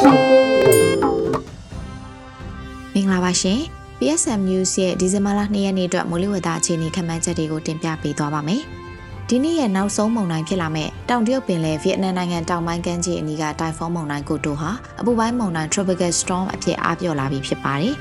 မင်္ဂလာပါရှင် PSM News ရဲ့ဒီဇင်ဘာလ2ရက်နေ့အတွက်မိုးလေဝသအခြေအနေခန့်မှန်းချက်တွေကိုတင်ပြပေးသွားပါမယ်ဒီနေ့ရဲ့နောက်ဆုံးမုန်တိုင်းဖြစ်လာမဲ့တောင်တရုတ်ပင်လယ်ဗီယက်နမ်နိုင်ငံတောင်ပိုင်းကမ်းခြေအနီးကတိုင်ဖုန်းမုန်တိုင်းကိုတိုဟာအပူပိုင်းမုန်တိုင်း Tropical Storm အဖြစ်အားပြော့လာပြီးဖြစ်ပါတယ်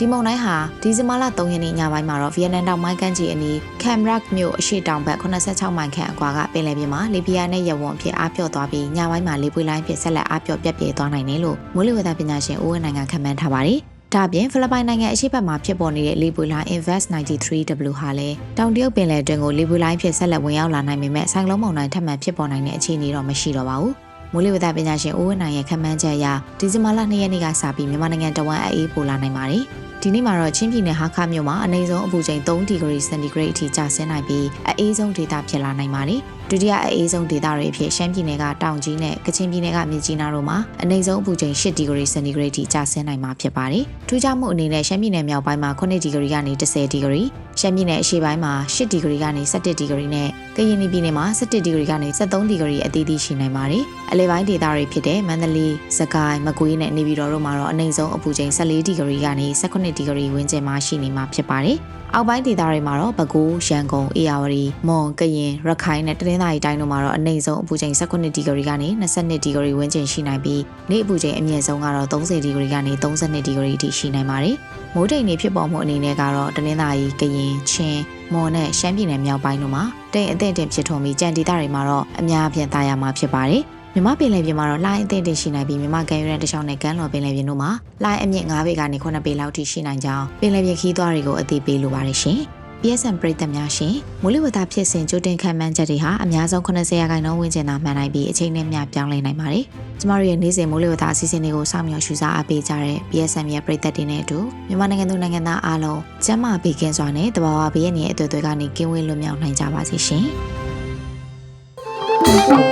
ဒီမုန်တိုင်းဟာဒီဇင်ဘာလ3ရက်နေ့ညပိုင်းမှာတော့ဗီယက်နမ်တောင်ပိုင်းကမ်းခြေအနီး Cam Ranh မြို့အရှေ့တောင်ဘက်86မိုင်ခန့်အကွာကပင်လယ်ပြင်မှာလေပြင်းနဲ့ရဝွန်အဖြစ်အားပြော့သွားပြီးညပိုင်းမှာလေပွေလိုင်းဖြစ်ဆက်လက်အားပြော့ပြက်ပြဲသွားနိုင်တယ်လို့မိုးလေဝသပညာရှင်ဦးဝင်းနိုင်ငံခန့်မှန်းထားပါတယ်။ဒါ့အပြင်ဖိလစ်ပိုင်နိုင်ငံအရှေ့ဘက်မှာဖြစ်ပေါ်နေတဲ့လေပွေလိုင်း Invest 93W ဟာလည်းတောင်တရုတ်ပင်လယ်တွင်ကိုလေပွေလိုင်းဖြစ်ဆက်လက်ဝင်ရောက်လာနိုင်ပေမဲ့ဆိုင်ကလုန်းမုန်တိုင်းထပ်မံဖြစ်ပေါ်နိုင်တဲ့အခြေအနေတော့မရှိတော့ပါဘူး။မိုးလေဝသပညာရှင်ဦးဝင်းနိုင်ရဲ့ခန့်မှန်းချက်အရဒီဇင်ဘာလ2ရက်နေ့ကစပြီးမြန်မာနိုင်ငံတဝမ်းအေးပိုလာနိုင်ပါတယ်။ ဒီနေ့မှာတော့ချင်းပြည်နယ်ဟာခါမြို့မှာအနည်းဆုံးအပူချိန်3ဒီဂရီစင်တီဂရိတ်အထိကျဆင်းနိုင်ပြီးအအေးဆုံးဒေသဖြစ်လာနိုင်ပါတယ်။ ဒုတိယအအေးဆုံးဒေသတွေအဖြစ်ရှမ်းပြည်နယ်ကတောင်ကြီးနဲ့ကချင်ပြည်နယ်ကမြစ်ကြီးနားတို့မှာအနည်းဆုံးအပူချိန်8ဒီဂရီစင်တီဂရိတ်အထိကျဆင်းနိုင်မှာဖြစ်ပါတယ်။ထူးခြားမှုအနေနဲ့ရှမ်းပြည်နယ်မြောက်ပိုင်းမှာ9ဒီဂရီကနေ10ဒီဂရီရှမ်းပြည်နယ်အရှေ့ပိုင်းမှာ10ဒီဂရီကနေ17ဒီဂရီနဲ့ကရင်ပြည်နယ်မှာ17ဒီဂရီကနေ73ဒီဂရီအသီးသီးရှိနိုင်ပါတယ်။အလဲပိုင်းဒေသတွေဖြစ်တဲ့မန္တလေး၊စကိုင်း၊မကွေးနဲ့နေပြည်တော်တို့မှာတော့အနည်းဆုံးအပူချိန်14ဒီဂရီကနေ18ဒီဂရီဝန်းကျင်မှာရှိနေမှာဖြစ်ပါတယ်။အောက်ပိုင်းဒေသတွေမှာတော့ပဲခူး၊ရန်ကုန်၊အေရဝတီ၊မွန်၊ကရင်၊ရခိုင်နဲ့တနင်္သာရီတိုင်းတို့မှာတော့အနည်းဆုံးအပူချိန်18ဒီဂရီကနေ22ဒီဂရီဝန်းကျင်ရှိနိုင်ပြီးနေ့အပူချိန်အမြင့်ဆုံးကတော့30ဒီဂရီကနေ32ဒီဂရီအထိရှိနိုင်ပါတယ်။မိုးတိမ်တွေဖြစ်ပေါ်မှုအနေနဲ့ကတော့တနင်္သာရီ၊ကရင်၊ချင်း၊မွန်နဲ့ရှမ်းပြည်နယ်မြောက်ပိုင်းတို့မှာတိမ်အထင်တင်ဖြစ်ထွန်းပြီးကြံဒေသတွေမှာတော့အများအပြားသားရမှာဖြစ်ပါတယ်။မြမပင်လယ်ပြင်မှာတော့လိုင်းအသင့်တင်ရှိနိုင်ပြီးမြမကန်ရွက်တစ်ချောင်းနဲ့ကမ်းလော်ပင်လယ်ပြင်တို့မှာလိုင်းအမြင့်9ပေကနေ9ပေလောက်ထိရှိနိုင်ကြောင်းပင်လယ်ပြင်ခီးသွားတွေကိုအသိပေးလိုပါတယ်ရှင်။ PSN ပရိသတ်များရှင်မိုးလေဝသဖြစ်စဉ်ကြိုတင်ခံမှန်းချက်တွေဟာအများဆုံး80ရာခိုင်နှုန်းဝန်းကျင်သာမှန်နိုင်ပြီးအချိန်နဲ့မျှပြောင်းလဲနိုင်ပါတယ်။ကျမတို့ရဲ့နေ့စဉ်မိုးလေဝသအစီအစဉ်တွေကိုစောင့်မျှော်ရှုစားအားပေးကြတဲ့ PSN ရဲ့ပရိသတ်တွေနဲ့အတူမြန်မာနိုင်ငံသူနိုင်ငံသားအားလုံးကျန်းမာပေးကင်းစွာနဲ့တဘာဝဘေးရန်ရဲ့အသွေးသွေးကနေကင်းဝေးလွတ်မြောက်နိုင်ကြပါစေရှင်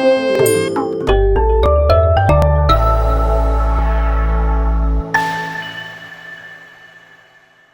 ။